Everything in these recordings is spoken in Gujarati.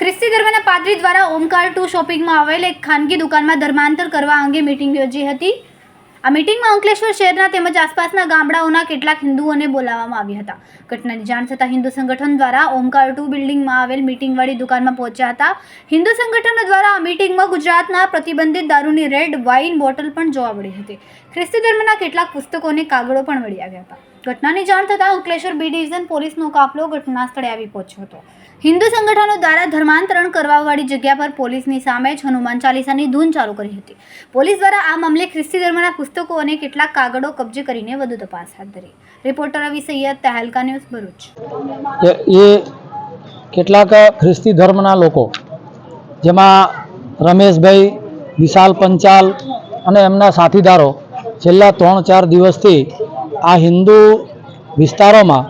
ખ્રિસ્તી ધર્મના પાદરી દ્વારા ઓમકાર ટુ શોપિંગમાં આવેલ એક ખાનગી દુકાનમાં ધર્માંતર કરવા અંગે મીટિંગ યોજી હતી. આ મિટિંગમાં અંકલેશ્વર શહેરના તેમજ આસપાસના ગામડાઓના કેટલાક હિન્દુઓને બોલાવવામાં આવ્યા હતા. ઘટનાની જાણ થતાં હિન્દુ સંગઠન દ્વારા ઓમકાર ટુ બિલ્ડિંગમાં આવેલ મિટિંગવાળી દુકાનમાં પહોંચ્યા હતા. હિન્દુ સંગઠન દ્વારા આ મીટિંગમાં ગુજરાતના પ્રતિબંધિત દારૂની રેડ, વાઇન બોટલ પણ જોવા મળી હતી. ખ્રિસ્તી ધર્મના કેટલાક પુસ્તકોને કાગળો પણ મળી આવ્યા હતા. ઘટનાની જાણ થતાં અંકલેશ્વર બી ડિવિઝન પોલીસનો કાફલો ઘટના સ્થળે આવી પહોંચ્યો હતો. હિન્દુ સંગઠનો દ્વારા ધર્માંતરણ કરવાવાળી જગ્યા પર પોલીસની સામે જ હનુમાન ચાલીસાની ધૂન ચાલુ કરી હતી. પોલીસ દ્વારા આ મામલે ખ્રિસ્તી ધર્મના પુસ્તકો અને કેટલાક કાગળો કબજે કરીને વધુ તપાસ હાથ ધરી. Reporter Ravi Saiyed, Tehelka news Bharuch. એ કેટલાક ખ્રિસ્તી ધર્મના લોકો, જેમાં રમેશભાઈ, વિશાલ પંચાલ અને એમના સાથીદારો છેલ્લા ત્રણ ચાર દિવસથી આ હિન્દુ વિસ્તારોમાં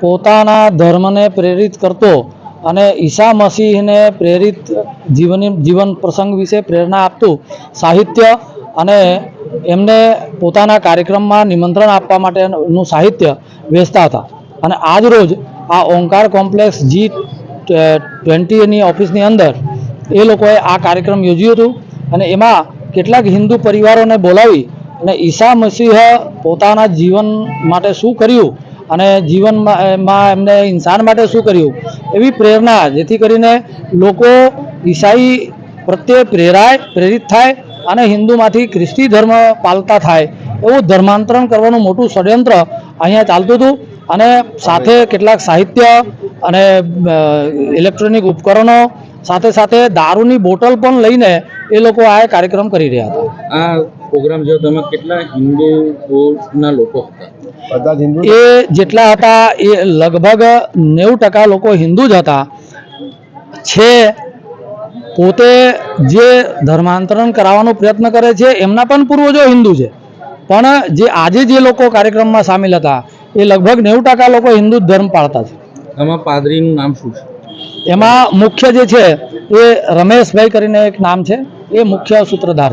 પોતાના ધર્મને પ્રેરિત કરતો અને ઈસા મસીહને પ્રેરિત જીવની, જીવન પ્રસંગ વિશે પ્રેરણા આપતું સાહિત્ય અને એમને પોતાના કાર્યક્રમમાં નિમંત્રણ આપવા માટેનું સાહિત્ય વેચતા હતા. અને આજ રોજ આ ઓંકાર કોમ્પ્લેક્સ જી ટ્વેન્ટીની ઓફિસની અંદર એ લોકોએ આ કાર્યક્રમ યોજ્યું હતું અને એમાં કેટલાક હિન્દુ પરિવારોને બોલાવી અને ઈસા મસીહ પોતાના જીવન માટે શું કર્યું અને જીવનમાં એમને ઇન્સાન માટે શું કર્યું? એવી પ્રેરણા, જેથી કરીને લોકો ઈસાઈ પ્રત્યે પ્રેરાય, પ્રેરિત થાય અને હિન્દુમાંથી ખ્રિસ્તી ધર્મ પાલતા થાય. એવું ધર્માંતરણ કરવાનું મોટું ષડયંત્ર અહીંયા ચાલતું હતું અને સાથે કેટલાક સાહિત્ય અને ઇલેક્ટ્રોનિક ઉપકરણો, સાથે સાથે દારૂની બોટલ પણ લઈને એ લોકો આ કાર્યક્રમ કરી રહ્યા હતા. પ્રોગ્રામ જો તમે કેટલા હિન્દુઓના લોકો હતા? બધા જ હિન્દુ એ જેટલા હતા એ લગભગ નેવું ટકા લોકો હિન્દુ જ હતા. છે પોતે જે ધર્માંતરણ કરાવવાનો પ્રયત્ન કરે છે એમના પણ પૂર્વજો હિન્દુ છે. પણ જે આજે જે લોકો કાર્યક્રમમાં સામેલ હતા એ લગભગ નેવું ટકા લોકો હિન્દુ ધર્મ પાળતા છે. એમાં પાદરીનું નામ શું છે? એમાં મુખ્ય જે છે એ રમેશભાઈ કરીને એક નામ છે એ મુખ્ય સૂત્રધાર